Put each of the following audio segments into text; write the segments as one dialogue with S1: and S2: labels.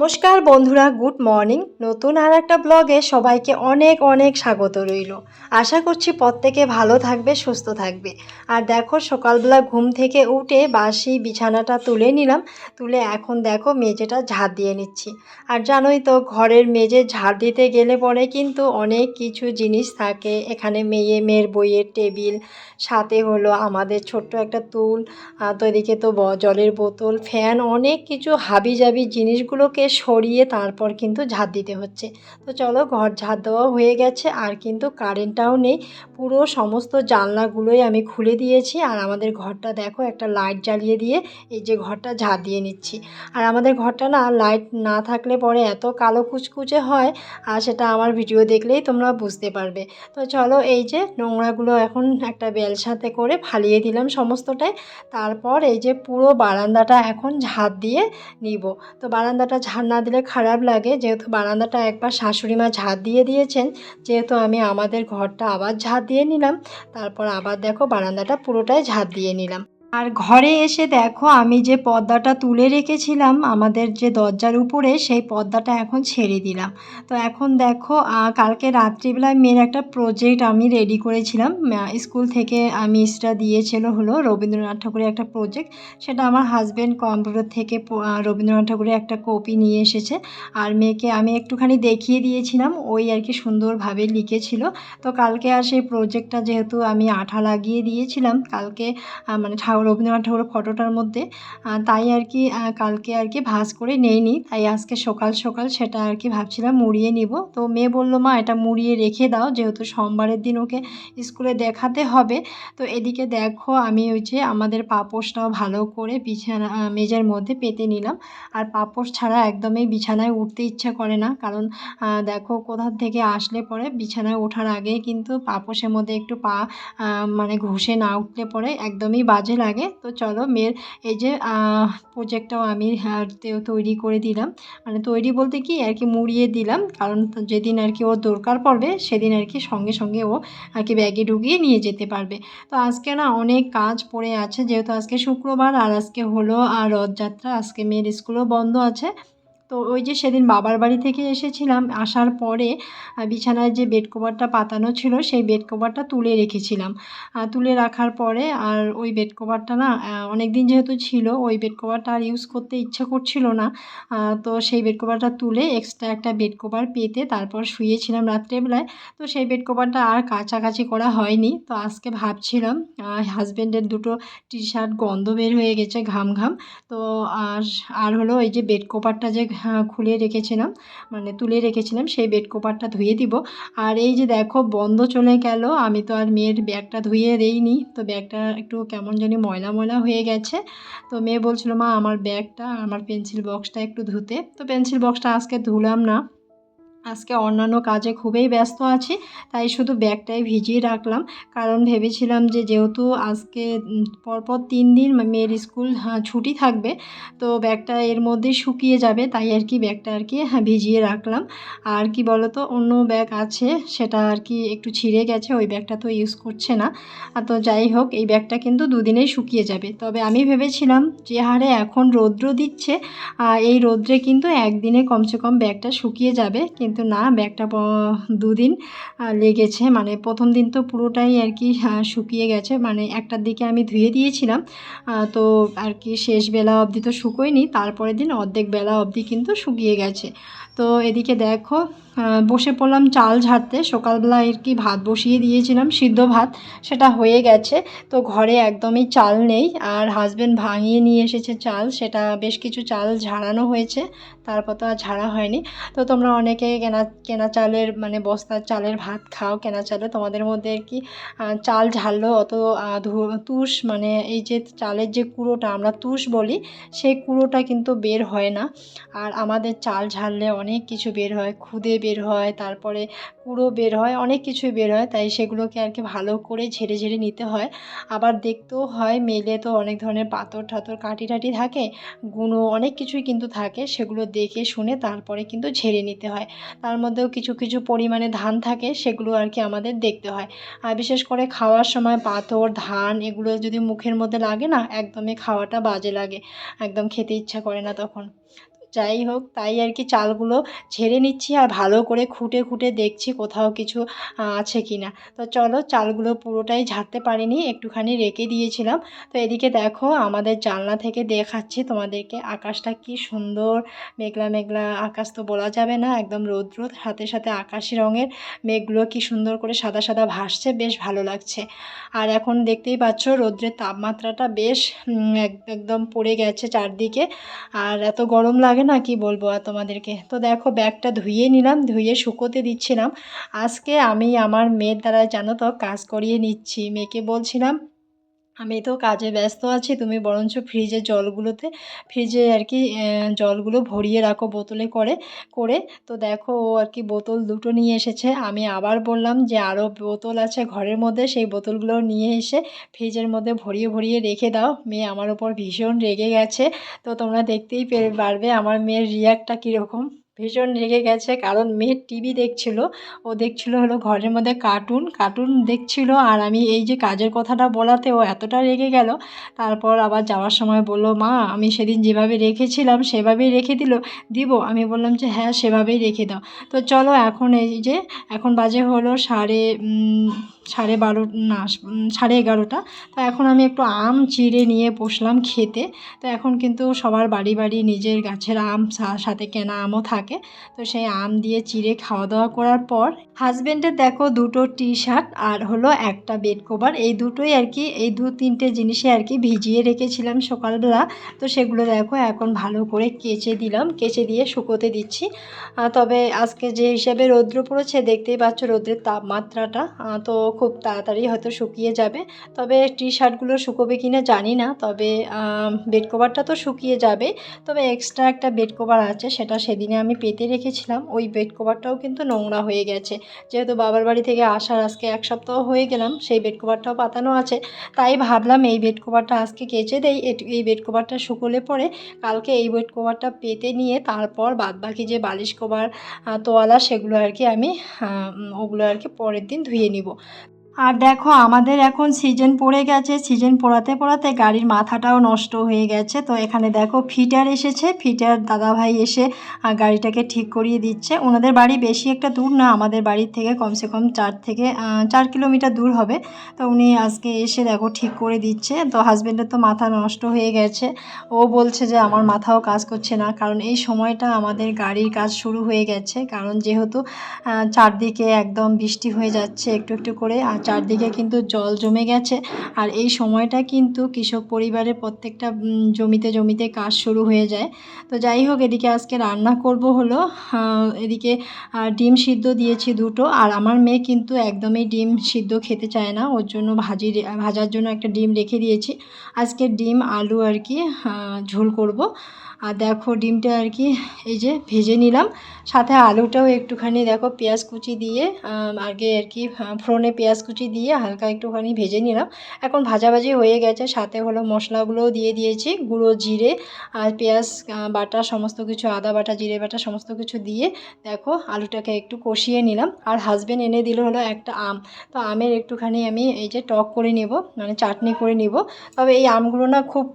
S1: নমস্কার বন্ধুরা, good morning. নতুন আর একটা ব্লগে সবাইকে অনেক অনেক স্বাগত রইল। আশা করছি প্রত্যেকে ভালো থাকবে, সুস্থ থাকবে। আর দেখো, সকালবেলা ঘুম থেকে উঠে বাসি বিছানাটা তুলে নিলাম। তুলে এখন দেখো, মেঝেটা ঝাড় দিয়ে নিচ্ছি। আর জানোই তো, ঘরের মেঝে ঝাড় দিতে গেলে পরে কিন্তু অনেক কিছু জিনিস থাকে। এখানে মেয়ে, মেয়ের বইয়ের টেবিল, সাথে হলো আমাদের ছোট্ট একটা তুল তো এদিকে তো জলের বোতল, ফ্যান, অনেক কিছু হাবি জাবি জিনিসগুলোকে সরিয়ে তারপর কিন্তু ঝাড় দিতে হচ্ছে। তো চলো ঘর ঝাড় দেওয়া হয়ে গেছে, আর কিন্তু কারেন্টটাও নেই। পুরো সমস্ত জানলাগুলোই আমি খুলে দিয়েছি, আর আমাদের ঘরটা দেখো একটা লাইট জ্বালিয়ে দিয়ে এই যে ঘরটা ঝাড় দিয়ে নিচ্ছি। আর আমাদের ঘরটা না লাইট না থাকলে পরে এত কালো কুচকুচে হয়, আর সেটা আমার ভিডিও দেখলেই তোমরা বুঝতে পারবে। তো চলো এই যে নোংরাগুলো এখন একটা বেলসাতে করে ফালিয়ে দিলাম সমস্তটাই, তারপর এই যে পুরো বারান্দাটা এখন ঝাড় দিয়ে নিব। তো বারান্দাটা ঝাড় না দিলে খারাপ লাগে। যেহেতু বারান্দাটা একবার শাশুড়ি মা ঝাড় দিয়ে দিয়েছেন, যেহেতু আমি আমাদের ঘরটা আবার ঝাড় দিয়ে নিলাম, তারপর আবার দেখো বারান্দাটা পুরোটাই ঝাড় দিয়ে নিলাম। আর ঘরে এসে দেখো, আমি যে পর্দাটা তুলে রেখেছিলাম, আমাদের যে দরজার উপরে, সেই পর্দাটা এখন ছেড়ে দিলাম। তো এখন দেখো কালকে রাত্রিবেলায় মেয়ের একটা প্রজেক্ট আমি রেডি করেছিলাম। স্কুল থেকে মিসরা দিয়েছিল হলো রবীন্দ্রনাথ ঠাকুরের একটা প্রজেক্ট সেটা আমার হাজব্যান্ড কম্পিউটার থেকে রবীন্দ্রনাথ ঠাকুরের একটা কপি নিয়ে এসেছে। আর মেয়েকে আমি একটুখানি দেখিয়ে দিয়েছিলাম, ওই আর কি সুন্দরভাবে লিখেছিল। তো কালকে আর সেই প্রজেক্টটা যেহেতু আমি আঠা লাগিয়ে দিয়েছিলাম, কালকে মানে ঠাকুর রবীন্দ্রনাথ ঠাকুরের ফটোটার মধ্যে তাই আর কি কালকে আর কি ভাঁজ করে নেইনি। তাই আজকে সকাল সকাল সেটা আর কি ভাবছিলাম মুড়িয়ে নিব। তো মেয়ে বলল, মা, এটা মুড়িয়ে রেখে দাও, যেহেতু সোমবারের দিন ওকে স্কুলে দেখাতে হবে। তো এদিকে দেখো, আমি ওই যে আমাদের পাপোশটাও ভালো করে বিছানা মেঝের মধ্যে পেতে নিলাম। আর পাপোশ ছাড়া একদমই বিছানায় উঠতে ইচ্ছা করে না। কারণ দেখো কোথা থেকে আসলে পরে বিছানায় ওঠার আগে কিন্তু পাপোশের মধ্যে একটু পা মানে ঘষে না উঠলে পরে একদমই বাজে লাগে তো চলো মেয়ের এই যে প্রোজেক্টটাও আমি তৈরি করে দিলাম। মানে তৈরি বলতে কি, আর কি মুড়িয়ে দিলাম। কারণ যেদিন আর কি ওর দরকার পড়বে, সেদিন আর কি সঙ্গে সঙ্গে ও আর কি ব্যাগে ঢুকিয়ে নিয়ে যেতে পারবে। তো আজকে না অনেক কাজ পড়ে আছে। যেহেতু আজকে শুক্রবার, আর আজকে হলো আর রথযাত্রা। আজকে মেয়ের স্কুলও বন্ধ আছে। তো ওই যে সেদিন বাবার বাড়ি থেকে এসেছিলাম, আসার পরে বিছানায় যে বেড কভারটা পাতানো ছিল, সেই বেড কভারটা তুলে রেখেছিলাম। তুলে রাখার পরে আর ওই বেড কভারটা না অনেক দিন যেহেতু ছিল, ওই বেড কভারটা আর ইউজ করতে ইচ্ছা করছিল না। তো সেই বেড কভারটা তুলে এক্সট্রা একটা বেড কভার পেতে তারপর শুয়েছিলাম রাত্রেবেলায়। তো সেই বেড কভারটা আর কাছাকাছি করা হয়নি। তো আজকে ভাবছিলাম হাজব্যান্ডের দুটো টি শার্ট গন্ধ বের হয়ে গেছে ঘাম ঘাম। তো আর আর হলো এই যে বেড কভারটা যে খুলে রেখেছিলাম মানে তুলে রেখেছিলাম, সেই বেড কভারটা ধুয়ে দিব। আর এই যে দেখো, বন্ধ চলে গেল, আমি তো আর মেয়ের ব্যাগটা ধুয়ে দেইনি, তো ব্যাগটা একটু কেমন জানি ময়লা ময়লা হয়ে গেছে। তো মেয়ে বলছিল, মা, আমার ব্যাগটা, আমার পেন্সিল বক্সটা একটু ধুতে। তো পেন্সিল বক্সটা আজকে ধুলাম না। আজকে অন্যান্য কাজে খুবই ব্যস্ত আছি তাই শুধু ব্যাগটাই ভিজিয়ে রাখলাম। কারণ ভেবেছিলাম যে যেহেতু আজকে পরপর তিন দিন মেয়ের স্কুল হ্যাঁ, ছুটি থাকবে তো ব্যাগটা এর মধ্যে শুকিয়ে যাবে তাই আর কি ব্যাগটা আর কি হ্যাঁ ভিজিয়ে রাখলাম। আর কি বলো তো অন্য ব্যাগ আছে সেটা আর কি একটু ছিঁড়ে গেছে ওই ব্যাগটা তো ইউজ করছে না। তো যাই হোক এই ব্যাগটা কিন্তু দুদিনেই শুকিয়ে যাবে। তবে আমি ভেবেছিলাম যে হারে এখন রৌদ্র দিচ্ছে এই রৌদ্রে কিন্তু একদিনে কমসে কম ব্যাগটা শুকিয়ে যাবে না, ব্যাগটা দুদিন লেগেছে। মানে প্রথম দিন তো পুরোটাই আর কি শুকিয়ে গেছে। মানে একটার দিকে আমি ধুয়ে দিয়েছিলাম। তো আর কি শেষ বেলা অবধি তো শুকোয়নি। তারপরের দিন অর্ধেক বেলা অবধি কিন্তু শুকিয়ে গেছে। তো এদিকে দেখো বসে পড়লাম চাল ঝাড়তে। সকালবেলা আর কি ভাত বসিয়ে দিয়েছিলাম, সিদ্ধ ভাত, সেটা হয়ে গেছে। তো ঘরে একদমই চাল নেই, আর হাজব্যান্ড ভাঙিয়ে নিয়ে এসেছে চাল, সেটা বেশ কিছু চাল ঝাড়ানো হয়েছে, তারপর তো আর ঝাড়া হয়নি। তো তোমরা অনেকে কেনা কেনা চালের মানে বস্তার চালের ভাত খাও, কেনা চালে। তোমাদের মধ্যে আর কি চাল ঝাড়লেও অত তুষ মানে এই যে চালের যে কুড়োটা, আমরা তুষ বলি, সেই কুড়োটা কিন্তু বের হয় না। আর আমাদের চাল ঝাড়লে অনেক কিছু বের হয়, খুদে বের হয়, তারপরে কুড়ো বের হয়, অনেক কিছুই বের হয়, তাই সেগুলোকে আর কি ভালো করে ঝেড়ে ঝেড়ে নিতে হয়। আবার দেখতেও হয় মেলে তো অনেক ধরনের পাথর ঠাথর কাটি টাটি থাকে গুঁড়ো অনেক কিছুই কিন্তু থাকে, সেগুলো দেখে শুনে তারপরে কিন্তু ঝেড়ে নিতে হয়। তার মধ্যেও কিছু কিছু পরিমাণে ধান থাকে, সেগুলো আর কি আমাদের দেখতে হয়। আর বিশেষ করে খাওয়ার সময় পাথর, ধান এগুলো যদি মুখের মধ্যে লাগে না, একদমই খাওয়াটা বাজে লাগে, একদম খেতে ইচ্ছা করে না তখন। যাই হোক, তাই আর কি চালগুলো ঝেড়ে নিচ্ছি আর ভালো করে খুঁটে খুঁটে দেখছি কোথাও কিছু আছে কি না তো চলো চালগুলো পুরোটাই ঝাড়তে পারিনি, একটুখানি রেখে দিয়েছিলাম। তো এদিকে দেখো আমাদের জানলা থেকে দেখাচ্ছি তোমাদেরকে আকাশটা কি সুন্দর। মেঘলা মেঘলা আকাশ তো বলা যাবে না, একদম রৌদ্র। সাথে সাথে আকাশি রঙের মেঘগুলো কি সুন্দর করে সাদা সাদা ভাসছে, বেশ ভালো লাগছে। আর এখন দেখতেই পাচ্ছ রৌদ্রের তাপমাত্রাটা বেশ এক- একদম পড়ে গেছে চারদিকে। আর এত গরম লাগে না, কি বলব আর তোমাদেরকে? তো দেখো, ব্যাগটা ধুয়ে নিলাম, ধুয়ে শুকোতে দিচ্ছিলাম। আজকে আমি আমার মেয়ের দ্বারা জানো তো, কাজ করিয়ে নিচ্ছি। মেয়েকে বলছিলাম আমি তো কাজে ব্যস্ত আছি, তুমি বরঞ্চ ফ্রিজের জলগুলোতে ফ্রিজে আর কি জলগুলো ভরিয়ে রাখো বোতলে করে করে। তো দেখো, ও আর কি বোতল দুটো নিয়ে এসেছে। আমি আবার বললাম যে আরও বোতল আছে ঘরের মধ্যে, সেই বোতলগুলো নিয়ে এসে ফ্রিজের মধ্যে ভরিয়ে ভরিয়ে রেখে দাও। মেয়ে আমার ওপর ভীষণ রেগে গেছে। তো তোমরা দেখতেই পারবে আমার মেয়ের রিয়াক্টটা কীরকম। ভীষণ রেগে গেছে কারণ মেয়ে টিভি দেখছিল। ও দেখছিল হলো ঘরের মধ্যে কার্টুন কার্টুন দেখছিল আর আমি এই যে কাজের কথাটা বলাতে ও এতটা রেগে গেল। তারপর আবার যাওয়ার সময় বলল, মা, আমি সেদিন যেভাবে রেখেছিলাম সেভাবেই রেখে দিল। দিব? আমি বললাম যে হ্যাঁ সেভাবেই রেখে দাও। তো চলো এখন এই যে, এখন বাজে হলো সাড়ে সাড়ে বারো, না, সাড়ে এগারোটা। তো এখন আমি একটু আম চিড়ে নিয়ে বসলাম খেতে। তো এখন কিন্তু সবার বাড়ি বাড়ি নিজের গাছের আম সাথে কেনা আমও থাকে। তো সেই আম দিয়ে চিড়ে খাওয়া দাওয়া করার পর হাজব্যান্ডের দেখো দুটো টি শার্ট আর হলো একটা বেড কভার এই দুটোই আর কি, এই দু তিনটে জিনিসে আর কি ভিজিয়ে রেখেছিলাম সকালবেলা। তো সেগুলো দেখো এখন ভালো করে কেচে দিলাম, কেচে দিয়ে শুকোতে দিচ্ছি। তবে আজকে যে হিসাবে রৌদ্র পড়েছে, দেখতেই পাচ্ছ রৌদ্রের তাপমাত্রাটা। তো খুব তাড়াতাড়ি হয়তো শুকিয়ে যাবে। তবে টি শার্টগুলো শুকোবে কি না জানি না, তবে বেড কভারটা তো শুকিয়ে যাবে তবে এক্সট্রা একটা বেড কভার আছে, সেটা সেদিনে আমি পেতে রেখেছিলাম, ওই বেড কভারটাও কিন্তু নোংরা হয়ে গেছে। যেহেতু বাবার বাড়ি থেকে আসার আজকে এক সপ্তাহ হয়ে গেলাম, সেই বেড কভারটাও পাতানো আছে। তাই ভাবলাম এই বেড কভারটা আজকে কেচে দেই এই বেড কভারটা শুকোলে পরে কালকে এই বেড কভারটা পেতে নিয়ে তারপর বাদবাকি যে বালিশ কভার তোয়ালা সেগুলো আর কি আমি ওগুলো আর কি পরের দিন ধুয়ে নিব। আর দেখো, আমাদের এখন সিজন পড়ে গেছে। সিজন পড়াতে পড়াতে গাড়ির মাথাটাও নষ্ট হয়ে গেছে। তো এখানে দেখো ফিটার এসেছে। ফিটার দাদাভাই এসে গাড়িটাকে ঠিক করিয়ে দিচ্ছে। ওনাদের বাড়ি বেশি একটা দূর না, আমাদের বাড়ির থেকে কমসে কম চার থেকে চার কিলোমিটার দূর হবে। তো উনি আজকে এসে দেখো, ঠিক করে দিচ্ছে। তো হাজব্যান্ডের তো মাথা নষ্ট হয়ে গেছে। ও বলছে যে, আমার মাথাও কাজ করছে না। কারণ এই সময়টা আমাদের গাড়ির কাজ শুরু হয়ে গেছে। কারণ যেহেতু চারদিকে একদম বৃষ্টি হয়ে যাচ্ছে, একটু একটু করে আর চারদিকে কিন্তু জল জমে গেছে। আর এই সময়টা কিন্তু কৃষক পরিবারের প্রত্যেকটা জমিতে জমিতে কাজ শুরু হয়ে যায়। তো যাই হোক, এদিকে আজকে রান্না করব হলো এদিকে ডিম সিদ্ধ দিয়েছি দুটো। আর আমার মেয়ে কিন্তু একদমই ডিম সিদ্ধ খেতে চায় না, ওর জন্য ভাজি ভাজার জন্য একটা ডিম রেখে দিয়েছি। আজকে ডিম, আলু আর কি ঝোল করব। আর দেখো ডিমটা আর কি, এই যে ভেজে নিলাম। সাথে আলুটাও একটুখানি দেখো পেঁয়াজ কুচি দিয়ে আগে আর কি ফোড়নে পেঁয়াজ কুচি দিয়ে হালকা একটুখানি ভেজে নিলাম। এখন ভাজাভাজি হয়ে গেছে, সাথে হলো মশলাগুলোও দিয়ে দিয়েছি, গুঁড়ো জিরে আর পেঁয়াজ বাটা সমস্ত কিছু, আদা বাটা, জিরে বাটা সমস্ত কিছু দিয়ে দেখো আলুটাকে একটু কষিয়ে নিলাম। আর হাজবেন্ড এনে দিল হলো একটা আম। তো আমের একটুখানি আমি এই যে টক করে নেব মানে চাটনি করে নিব। তবে এই আমগুলো না খুব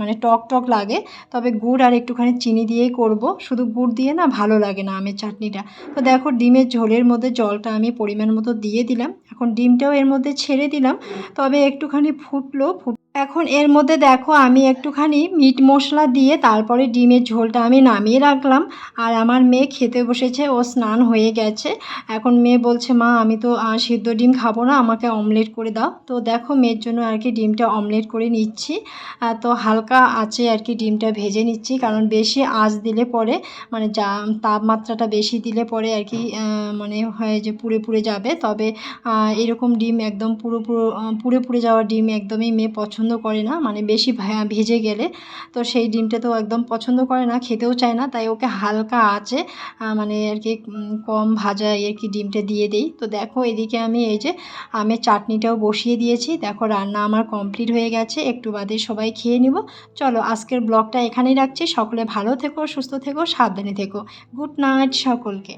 S1: মানে টক টক লাগে, তবে গুড় আর একটুখানি চিনি দিয়েই করব। শুধু গুড় দিয়ে না ভালো লাগে না আমের চাটনিটা। তো দেখো ডিমের ঝোলের মধ্যে জলটা আমি পরিমাণ মতো দিয়ে দিলাম। এখন ডিমটাও এর মধ্যে ছেড়ে দিলাম। তবে একটুখানি ফুটলো, ফুট এখন এর মধ্যে দেখো আমি একটুখানি মিট মশলা দিয়ে তারপরে ডিমের ঝোলটা আমি নামিয়ে রাখলাম। আর আমার মেয়ে খেতে বসেছে, ও স্নান হয়ে গেছে। এখন মেয়ে বলছে, মা, আমি তো সিদ্ধ ডিম খাব না, আমাকে অমলেট করে দাও। তো দেখো মেয়ের জন্য আর কি ডিমটা অমলেট করে নিচ্ছি। তো হালকা আছে আর কি ডিমটা ভেজে নিচ্ছি, কারণ বেশি আঁচ দিলে পরে মানে যা, তাপমাত্রাটা বেশি দিলে পরে আর কি মানে হয় যে পুড়ে পুড়ে যাবে। তবে এরকম ডিম একদম পুরো পুরো পুড়ে পুড়ে যাওয়া ডিম একদমই মেয়ে পছন্দ করে না মানে বেশি ভেজে গেলে। তো সেই ডিমটা তো একদম পছন্দ করে না, খেতেও চায় না, তাই ওকে হালকা আছে মানে আর কি কম ভাজা আর কি ডিমটা দিয়ে দিই। তো দেখো এদিকে আমি এই যে আমের চাটনিটাও বসিয়ে দিয়েছি। দেখো রান্না আমার কমপ্লিট হয়ে গেছে, একটু বাদে সবাই খেয়ে নিব। চলো আজকের ব্লগটা এখানেই রাখছি, সকলে ভালো থেকো, সুস্থ থেকো, সাবধানে থেকো। গুড নাইট সকলকে।